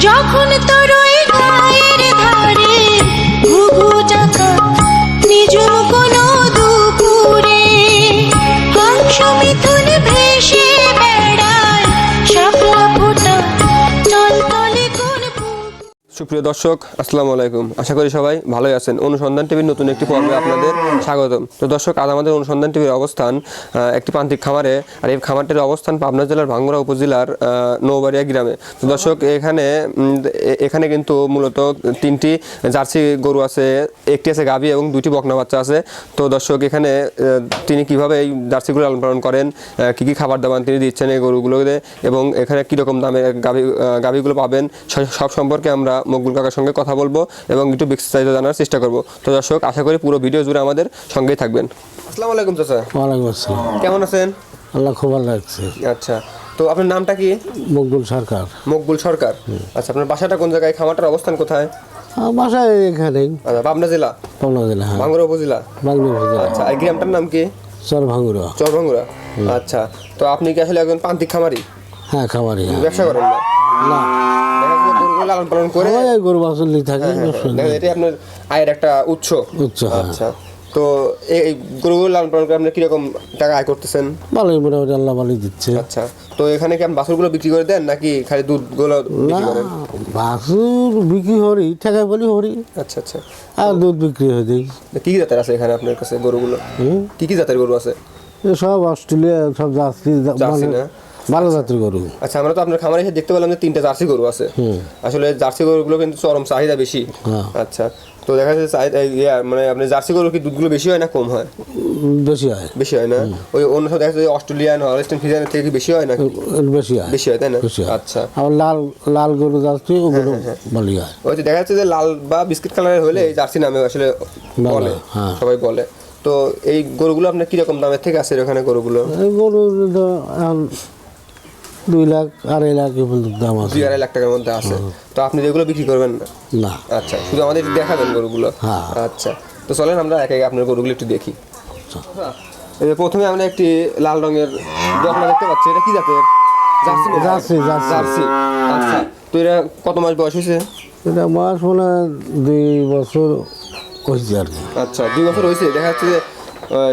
যখন তোর সুপ্রিয় দর্শক, আসসালামু আলাইকুম। আশা করি সবাই ভালোই আছেন। অনুসন্ধান টিভির নতুন একটি পর্বে আপনাদের স্বাগতম। তো দর্শক আজ আমাদের অনুসন্ধান টিভির অবস্থান একটি প্রান্তিক খামারে, আর এই খামারটির অবস্থান পাবনা জেলার ভাঙ্গুড়া উপজেলার নৌবাড়িয়া গ্রামে। তো দর্শক, এখানে এখানে কিন্তু মূলত তিনটি জার্সি গরু আছে, একটি আছে গাভী এবং দুটি বকনা বাচ্চা আছে। তো দর্শক, এখানে তিনি কীভাবে এই জার্সিগুলো লালন পালন করেন কী কি খাবার দাবার তিনি দিচ্ছেন এই গরুগুলোতে এবং এখানে কীরকম দামে গাভী গাভীগুলো পাবেন সব সম্পর্কে আমরা মকবুল কাকার সঙ্গে কথা বলব এবং একটু বিস্তারিত জানার চেষ্টা করব। তো দর্শক আশা করি পুরো ভিডিও জুড়ে আমাদের সঙ্গেই থাকবেন। আসসালামু আলাইকুম চাচা। ওয়ালাইকুম আসসালাম। কেমন আছেন? আল্লাহ খুব ভালো লাগছে আচ্ছা তো আপনার নামটা কি? মকবুল সরকার। মকবুল সরকার। আচ্ছা আপনার বাসাটা কোন জায়গায়? খামারটার অবস্থান কোথায়? আমার বাসা এখানেই আচ্ছা পাবনা জেলা? পাবনা জেলা হ্যাঁ। ভাঙ্গুড়া উপজেলা? বাংলা জেলা আচ্ছা এই গ্রামটার নাম কি? চর ভাঙ্গুরা। চরভাঙ্গুড়া আচ্ছা তো আপনি কি আসলে একজন প্রান্তিক খামারি? হ্যাঁ খামারি হ্যাঁ। ব্যবসা করেন না? না। লালন পালন করে গরু বাছুর থাকে নেই। যায় এটাই আপনার আয়ের একটা উৎস। উৎস, হ্যাঁ। আচ্ছা। তো এই গরুগুলো লালন পালন করে আপনি কীরকম টাকা আয় করতেছেন? ভালোই মোটামুটি আল্লাহ ভালোই দিচ্ছে। আচ্ছা। তো এখানে কি আপনি বাছুরগুলো বিক্রি করে দেন নাকি খালি দুধগুলো বিক্রি করেন? বাছুর বিক্রি হরি ঠেকাই বলি হরি। আচ্ছা আচ্ছা। আর দুধ বিক্রি হয়ে দিই কি কি জাতের আছে এখানে আপনার কাছে গরুগুলো? কি কি জাতের গরু আছে? সব অস্ট্রেলিয়া সব জার্সি জার্সি মানে না? ভালো জাতের গরু। আচ্ছা আমরা তো আপনার খামারে এসে দেখতে পেলাম যে তিনটা জার্সি গরু আছে। আসলে জার্সি গরুগুলো কিন্তু চরম চাহিদা বেশি। হ্যাঁ। আচ্ছা তো দেখা যাচ্ছে চাহিদা মানে আপনি জার্সি গরু কি দুধগুলো বেশি হয় না কম হয়? বেশি হয়। বেশি হয় না? ওই অন্য সব দেখা যাচ্ছে অস্ট্রেলিয়ান হলস্টেন ফিজিয়ানের থেকে কি বেশি হয় না বেশি হয়। বেশি হয় তাই না? আচ্ছা। আবার লাল লাল গরু যাচ্ছে ওগুলো ভালোই হয়। ওই যে দেখা যাচ্ছে যে লাল বা বিস্কিট কালারের হলে এই জার্সি নামে আসলে বলে, হ্যাঁ। সবাই বলে। তো এই গরুগুলো আপনার কীরকম দামের থেকে আছে ওখানে গরুগুলো? গরু এখন দুই লাখ আড়াই লাখ পর্যন্ত দাম আছে। দুই আড়াই লাখ টাকার মধ্যে আছে। তো আপনি যেগুলো বিক্রি করবেন না? না। আচ্ছা শুধু আমাদের দেখাবেন গরুগুলো? হ্যাঁ। আচ্ছা তো চলেন আমরা একে একে আপনার গরুগুলো একটু দেখি। এই প্রথমে আমরা একটি লাল রঙের বকনা দেখতে পাচ্ছি। এটা কি জাতের? Jersey jersey, jersey. আচ্ছা তো এটা কত মাস বয়স হয়েছে? এটা বয়স মনে দুই বছর হয়েছে আর কি। আচ্ছা দুই বছর হয়েছে। দেখা যাচ্ছে যে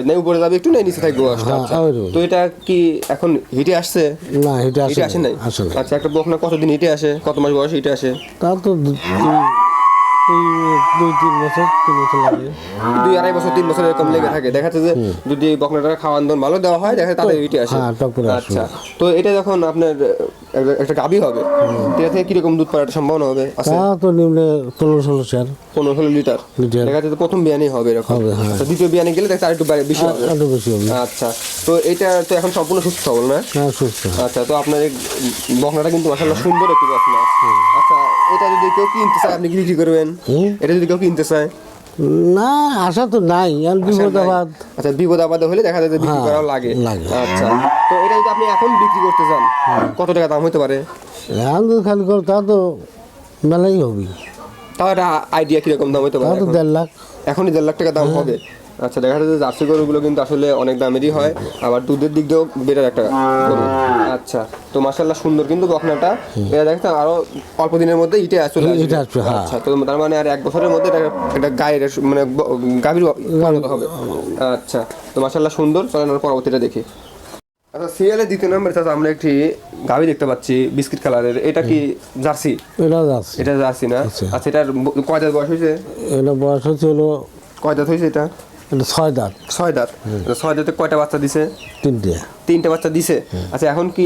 নাই উপরে যাবে একটু নেই নিচে থাকবে বয়সটা হ্যাঁ, আচ্ছা। ওইরকম। তো এটা কি এখন হিটে আসছে না হিটে আসে নাই আচ্ছা একটা বকনা কতদিন হিটে আসে কত মাস বয়স হিটে আসে তা তো দুই- দুই- দুই তিন বছর তিন বছর লাগে। দুই আড়াই বছর তিন বছর এরকম লেগে থাকে। দেখা যাচ্ছে যে যদি বকনাটা খাওয়ান দাওয়ান ভালো দেওয়া হয় দেখা তাদের হিটে আসে। হ্যাঁ, টক করে আসবে। আচ্ছা। তো এটা যখন আপনার একটা- একটা গাভী হবে এটা থেকে কীরকম দুধ পাওয়ার সম্ভাবনা হবে? তা তো নিম্নে পনেরো ষোলো চার পনেরো ষোলো লিটার। লিটার। দেখা যাচ্ছে প্রথম বিয়ানি হবে এরকম। হবে, হ্যাঁ। দ্বিতীয় বিয়ানি গেলে দেখা বেশি হবে। একটু বেশি হবে। আচ্ছা। তো এটা তো এখন সম্পূর্ণ সুস্থ সবল না? হ্যাঁ সুস্থ। আচ্ছা। তো আপনার বকনাটা কিন্তু মাসাল্লাহ সুন্দর একটি বকনা। এটা যদি কেউ কিনতে চায় আপনি কি বিক্রি করবেন? এটা যদি কেউ কিনতে চায়? না আশা তো নাই আর বিপদাবাদ। আচ্ছা বিপদ আপদে হলে দেখা যায় যে বিক্রি হ্যাঁ, করাও লাগে। লাগে। আচ্ছা তো এটা যদি আপনি এখন বিক্রি করতে চান কত টাকা দাম হতে পারে? এখন তো খালি করে তা তো মেলাই হবে। তাও একটা আইডিয়া কীরকম দাম হতে পারে দেড় লাখ। এখনই দেড় লাখ টাকা দাম হবে। আচ্ছা দেখা যাচ্ছে জার্সি গরুগুলো কিন্তু আসলে অনেক দামেরই হয়। আবার দুধের দিক দিয়েও বেটার একটা গরু। আচ্ছা তো মাসাল্লাহ সুন্দর কিন্তু বকনাটা। এটা দেখতে আরও অল্প দিনের মধ্যে ইটে চলে আসবে ইটে আসবে, হ্যাঁ। আচ্ছা তো তার মানে আর এক বছরের মধ্যে এটা একটা গায়ের মানে গাভীর হবে। আচ্ছা তো মাসাল্লাহ সুন্দর। চলেন পরবর্তীটা দেখি। আচ্ছা সিরিয়ালের দ্বিতীয় নম্বরে চাচা আমরা একটি গাভী দেখতে পাচ্ছি বিস্কিট কালারের। এটা কি জার্সি? এটা যাচ্ছে এটা জার্সি না? আচ্ছা। আচ্ছা এটার ব- কয় দাঁত বয়স হয়েছে? এটা বয়স হচ্ছে হলো কয় দাঁত হয়েছে এটা? ছয় দাঁত। ছয় দাঁত। ছয় দাঁতে কয়টা বাচ্চা দিছে? তিনটে। তিনটা বাচ্চা দিছে? আচ্ছা এখন কি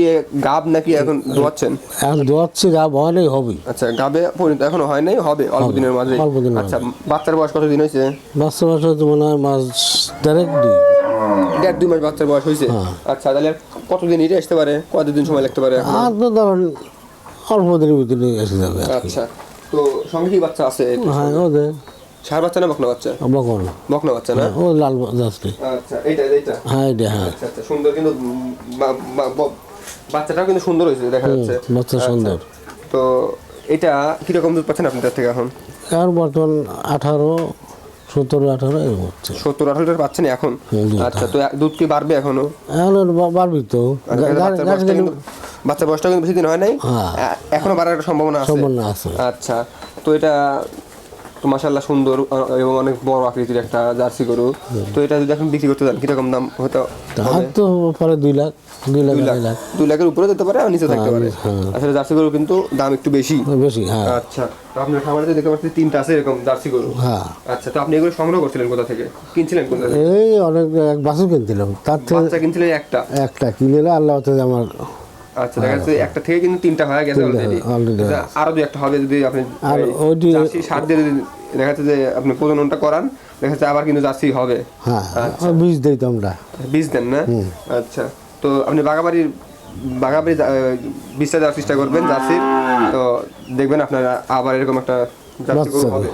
গাব নাকি এখন দোয়াচ্ছেন? এখন দোয়াচ্ছি গা ভয় হবেই। আচ্ছা গাবে পরিণত এখনও হয় নাই হবে? অল্প দিনের মাঝে অল্প দিনের আচ্ছা বাচ্চার বয়স কত দিন হয়েছে? বাচ্চা বাচ্চা হচ্ছে মনে হয় মাস দেড়েক দুই। দেড় দুই মাস বাচ্চার বয়স হয়েছে? হ্যাঁ। আচ্ছা তাহলে কতদিন এটা আসতে পারে? কতদিন সময় লাগতে পারে আর তো ধরুন অল্প দিনের ভিতরে এসে যাবে আচ্ছা তো সঙ্গে কি বাচ্চা আছে? হ্যাঁ ওদের। সার বাচ্চা না বকনা বাচ্চা? বকন বকনা বাচ্চা না? ও লাল যাচ্ছে আচ্ছা এইটা এইটা? হ্যাঁ এটা হ্যাঁ। আচ্ছা আচ্ছা সুন্দর কিন্তু বাচ্চাটাও কিন্তু সুন্দর হয়েছে দেখা যাচ্ছে। বাচ্চা আচ্ছা। সুন্দর। তো এটা কীরকম দুধ পাচ্ছেন আপনাদের থেকে এখন? এখন বর্তমান আঠারো সতেরো আঠারো এরকম হচ্ছে। সত্তর আঠারো পাচ্ছেন এখন? আচ্ছা তো এ- দুধ কি বাড়বে এখনও? এখন আর বাড়বি তো। বাচ্চা বয়সটা কিন্তু বেশি দিন হয় নাই? হ্যাঁ। এখনও বাড়ার সম্ভাবনা আছে? সম্ভাবনা আছে। আচ্ছা তো এটা তো মাশাল্লাহ সুন্দর এবং অনেক বড় আকৃতির একটা জার্সি গরু। তো এটা যদি এখন বিক্রি করতে চান কীরকম দাম আর তো পরে দুই লাখ দুই লাখ দুই লাখ। দুই লাখের উপরে যেতে পারে আর নিচে থাকতে পারে। হ্যাঁ। আসলে জার্সি গরু কিন্তু দাম একটু বেশি। বেশি হ্যাঁ। আচ্ছা তো আপনার খামারে দেখতে পাচ্ছি তিনটা আছে এরকম জার্সি গরু। হ্যাঁ। আচ্ছা তো আপনি এগুলো সংগ্রহ করছিলেন কোথা থেকে? কিনছিলেন কোথা থেকে? এই অনেক এক বাছুর কিনছিলাম। তার থেকে বাচ্চা কিনছিলেন একটা? একটা কিনে আল্লাহ আমার আচ্ছা দেখা যাচ্ছে একটা থেকে কিন্তু তিনটা হয়ে গেছে অলরেডি আরও দুই একটা হবে যদি আপনি আর সার দিয়ে দেখা যাচ্ছে যে আপনি প্রজননটা করান দেখা যাচ্ছে আবার কিন্তু জার্সি হবে। হ্যাঁ আচ্ছা। বীজ দিই তো আমরা। বীজ দেন না? আচ্ছা তো আপনি বাগাবাড়ির বাগাবাড়ি বীজটা দেওয়ার চেষ্টা করবেন জার্সির তো দেখবেন আপনারা আবার এরকম একটা জার্সি হবে।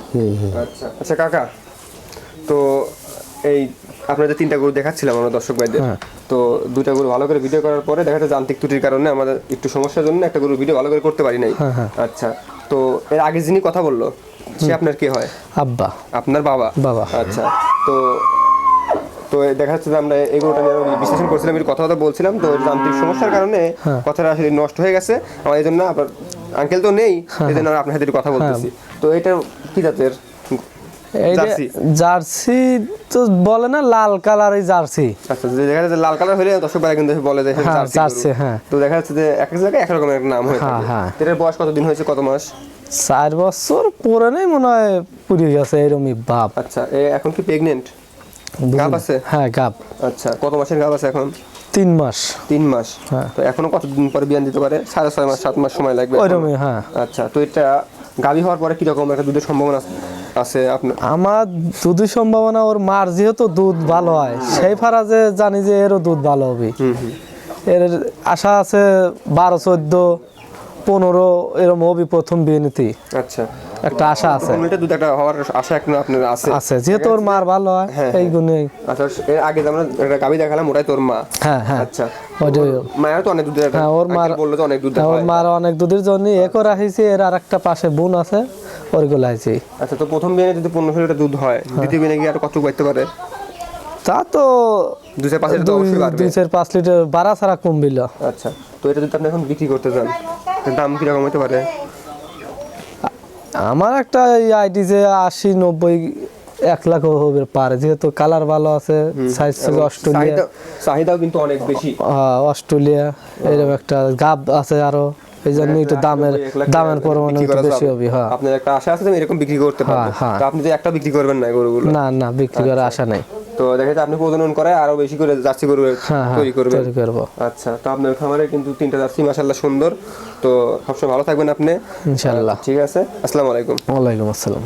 আচ্ছা আচ্ছা কাকা তো এই আপনাদের তিনটা গরু দেখাচ্ছিলাম আমরা দর্শক ভাইদের। হ্যাঁ। তো দুইটা গরু ভালো করে ভিডিও করার পরে দেখা যাচ্ছে যান্ত্রিক ত্রুটির কারণে আমাদের একটু সমস্যার জন্য একটা গরু ভিডিও ভালো করে করতে পারি নাই। হ্যাঁ, হ্যাঁ। আচ্ছা তো এর আগে যিনি কথা বলল সে আপনার কি হয়? আব্বা। আপনার বাবা? বাবা। আচ্ছা তো তো এই দেখা যাচ্ছে যে আমরা এগুলোটা নিয়ে বিশ্লেষণ করছিলাম একটু কথাবার্তা বলছিলাম তো যান্ত্রিক সমস্যার কারণে। কথাটা আসলে নষ্ট হয়ে গেছে। আমার এই জন্য আপনার আঙ্কেল তো নেই এই জন্য আমরা আপনার সাথে কথা বলতেছি। তো এটা কি জাতের? জার্সি। তো বলে না লাল কালার জার্সি। আচ্ছা যে দেখা যাচ্ছে লাল কালার হলে দর্শক ভাই কিন্তু বলে যে হ্যাঁ, জার্সি হ্যাঁ। তো দেখা যাচ্ছে যে এক এক জায়গায় এক রকমের একটা নাম হয়ে হ্যাঁ, থাকে। হ্যাঁ। তো এটার বয়স কতদিন হয়েছে কত মাস? চার বছর পরে নেই মনে হয় গেছে এরমই বাপ। আচ্ছা এখন কি প্রেগনেন্ট গাব আছে? হ্যাঁ গাপ আচ্ছা কত মাসের গাব আছে এখন? তিন মাস। তিন মাস। হ্যাঁ। তো এখনও কতদিন পরে বিয়ান দিতে পারে? সাড়ে ছয় মাস সাত মাস সময় লাগবে। ওইরকমই হ্যাঁ। আচ্ছা তো এটা গাভী হওয়ার পরে কীরকম একটা দুধের সম্ভাবনা আছে? আপনার আমার দুধের সম্ভাবনা ওর মার যেহেতু দুধ ভালো হয় সেই ফারাজে জানি যে এরও দুধ ভালো হবে। এর আশা আছে বারো চোদ্দ পনেরো এরম হবে প্রথম বিয়েনিতে আচ্ছা। একটা আশা আছে। লিটার দুধ একটা হওয়ার আশা এখন আপনার আছে। আছে। যেহেতু ওর মার ভালো হয় হ্যাঁ, এই হ্যাঁ। গুণে আচ্ছা এর আগে যে আমরা একটা গাভী দেখালাম ওটাই তোর মা। হ্যাঁ হ্যাঁ। আচ্ছা। মায়ের তো অনেক দুধের হ্যাঁ, ওর মার- বলল তো অনেক দুধ হ্যাঁ, ওর মার অনেক দুধের জন্য এ করে রাখিছি এর আর একটা পাশে বোন আছে ওরগুলো আইছি আচ্ছা তো প্রথম বিয়ানে যদি পনেরো লিটার দুধ হয়। দ্বিতীয় বিয়ানে গিয়ে আর কত পারে? তা তো দু চার পাঁচ লিটার তো অবশ্যই বাড়বে। পাঁচ লিটার বাড়া ছাড়া কম কমবিল আচ্ছা তো এটা যদি আপনি এখন বিক্রি করতে চান দাম কীরকম হতে পারে? আমার একটা আইডি যে আশি নব্বই এক লাখ হবে পারে। যেহেতু কালার ভালো আছে সাইজ থেকে অস্ট্রেলিয়া। চাহিদাও কিন্তু অনেক বেশি। হ্যাঁ, অস্ট্রেলিয়া এরকম একটা গাব আছে আরও। এই জন্য একটু দামের দামের পরিমাণ একটু বেশি হবে হ্যাঁ। আপনার একটা আশা আছে এরকম বিক্রি করতে পারবেন হ্যাঁ, হ্যাঁ। তো আপনি যে একটা বিক্রি করবেন না গরুগুলো? না না বিক্রি করার আশা নেই। তো দেখা যাচ্ছে আপনি প্রজনন করে আরও বেশি করে জার্সি গরু হ্যাঁ হ্যাঁ তৈরি করবেন। তৈরি করব। আচ্ছা তো আপনার খামারে কিন্তু তিনটা জার্সি মাশাআল্লাহ সুন্দর। তো সবসময় ভালো থাকবেন আপনি। ইনশাল্লাহ ঠিক আছে আসসালামু আলাইকুম। ওয়ালাইকুম আসসালাম।